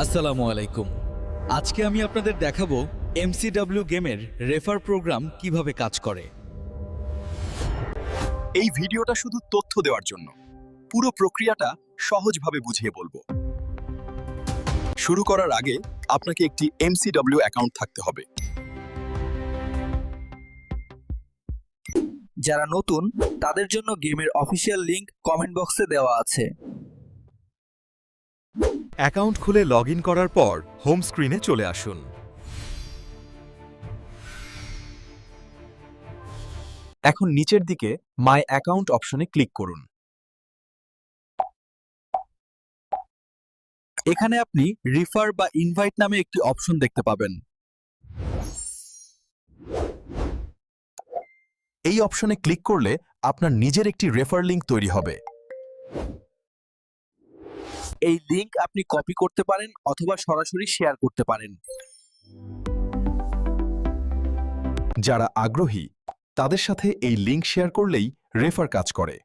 আসসালামু আলাইকুম। আজকে আমি আপনাদের দেখাবো এমসিডব্লিউ গেমের রেফার প্রোগ্রাম কীভাবে কাজ করে। এই ভিডিওটা শুধু তথ্য দেওয়ার জন্য। পুরো প্রক্রিয়াটা সহজভাবে বুঝিয়ে বলব। শুরু করার আগে আপনাকে একটি এমসিডব্লিউ অ্যাকাউন্ট থাকতে হবে। যারা নতুন, তাদের জন্য গেমের অফিসিয়াল লিংক কমেন্ট বক্সে দেওয়া আছে। অ্যাকাউন্ট খুলে লগ করার পর হোম স্ক্রিনে চলে আসুন। এখন নিচের দিকে মাই অ্যাকাউন্ট অপশনে ক্লিক করুন। এখানে আপনি রিফার বা ইনভাইট নামে একটি অপশন দেখতে পাবেন। এই অপশনে ক্লিক করলে আপনার নিজের একটি রেফার লিঙ্ক তৈরি হবে। এই লিংক আপনি কপি করতে পারেন অথবা সরাসরি শেয়ার করতে পারেন। যারা আগ্রহী, তাদের সাথে এই লিংক শেয়ার করলেই রেফার কাজ করে।